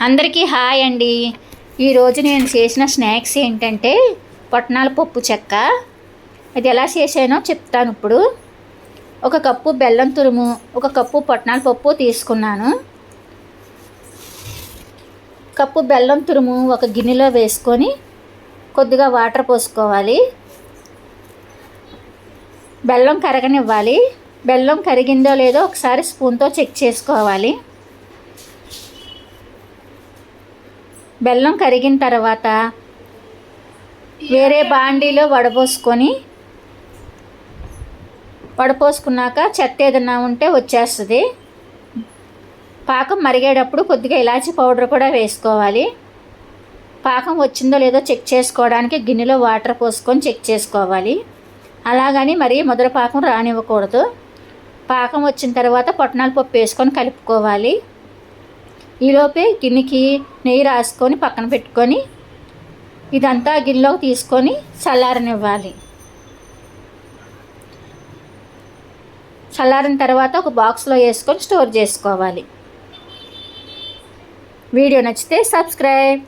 అందరికీ హాయ్ అండి. ఈరోజు నేను చేసిన స్నాక్స్ ఏంటంటే పొట్నాల పప్పు చెక్క. అది ఎలా చేసానో చెప్తాను ఇప్పుడు. ఒక కప్పు బెల్లం తురుము ఒక కప్పు పొట్నాల పప్పు తీసుకున్నాను. కప్పు బెల్లం తురుము ఒక గిన్నెలో వేసుకొని కొద్దిగా వాటర్ పోసుకోవాలి. బెల్లం కరగనివ్వాలి. బెల్లం కరిగిందో లేదో ఒకసారి స్పూన్తో చెక్ చేసుకోవాలి. బెల్లం కరిగిన తర్వాత వేరే బాండీలో వడపోసుకొని వడపోసుకున్నాక చెత్త ఏదన్నా ఉంటే వచ్చేస్తుంది. పాకం మరిగేటప్పుడు కొద్దిగా ఇలాచి పౌడర్ కూడా వేసుకోవాలి. పాకం వచ్చిందో లేదో చెక్ చేసుకోవడానికి గిన్నెలో వాటర్ పోసుకొని చెక్ చేసుకోవాలి. అలాగని మరీ మొదటి పాకం రానివ్వకూడదు. పాకం వచ్చిన తర్వాత పొట్టనాల పప్పు వేసుకొని కలుపుకోవాలి. ఈలోపే గిన్నెకి నెయ్యి రాసుకొని పక్కన పెట్టుకొని ఇదంతా గిన్నెలోకి తీసుకొని చల్లారనివ్వాలి. చల్లారిన తర్వాత ఒక బాక్స్లో వేసుకొని స్టోర్ చేసుకోవాలి. వీడియో నచ్చితే సబ్స్క్రైబ్.